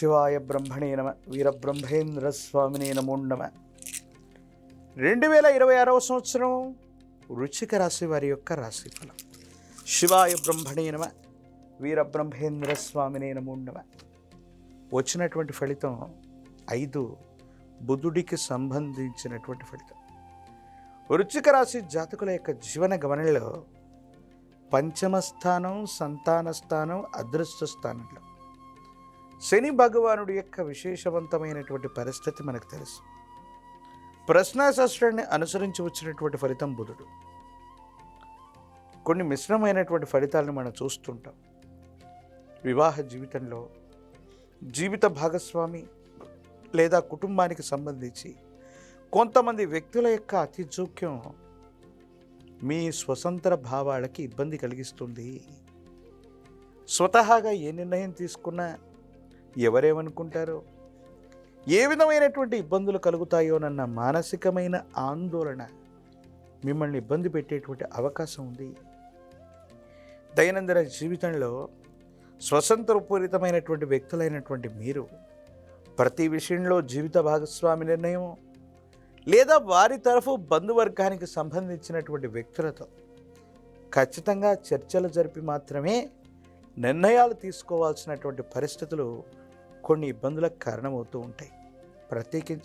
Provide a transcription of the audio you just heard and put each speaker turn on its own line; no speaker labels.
శివాయ బ్రహ్మణే నమ వీరబ్రహ్మేంద్ర స్వామినే నమో నమ. రెండు వేల ఇరవై ఆరవ సంవత్సరం రుచిక రాశి వారి యొక్క రాశి ఫలం. శివాయ బ్రహ్మణే నమ వీరబ్రహ్మేంద్ర స్వామినే నమో నమ. వచ్చినటువంటి ఫలితం ఐదు బుధుడికి సంబంధించినటువంటి ఫలితం. వృచ్చిక రాశి జాతకుల యొక్క జీవన గమనంలో పంచమ స్థానం సంతాన స్థానం అదృష్ట స్థానంలో. శని భగవానుడి యొక్క విశేషవంతమైనటువంటి పరిస్థితి మనకు తెలుసు. ప్రశ్నాశాస్త్రాన్ని అనుసరించి వచ్చినటువంటి ఫలితం బుధుడు. కొన్ని మిశ్రమైనటువంటి ఫలితాలను మనం చూస్తుంటాం. వివాహ జీవితంలో జీవిత భాగస్వామి లేదా కుటుంబానికి సంబంధించి కొంతమంది వ్యక్తుల యొక్క అతి జోక్యం మీ స్వతంత్ర భావాలకి ఇబ్బంది కలిగిస్తుంది. స్వతహాగా ఏ నిర్ణయం తీసుకున్నా ఎవరేమనుకుంటారో? ఏ విధమైనటువంటి ఇబ్బందులు కలుగుతాయోనన్న మానసికమైన ఆందోళన మిమ్మల్ని ఇబ్బంది పెట్టేటువంటి అవకాశం ఉంది. దైనందిన జీవితంలో స్వతంత్రపూరితమైనటువంటి వ్యక్తులైనటువంటి మీరు ప్రతి విషయంలో జీవిత భాగస్వామి నిర్ణయం లేదా వారి తరఫు బంధువర్గానికి సంబంధించినటువంటి వ్యక్తులతో ఖచ్చితంగా చర్చలు జరిపి మాత్రమే నిర్ణయాలు తీసుకోవాల్సినటువంటి పరిస్థితులు కొన్ని ఇబ్బందులకు కారణమవుతూ ఉంటాయి. ప్రత్యేకించి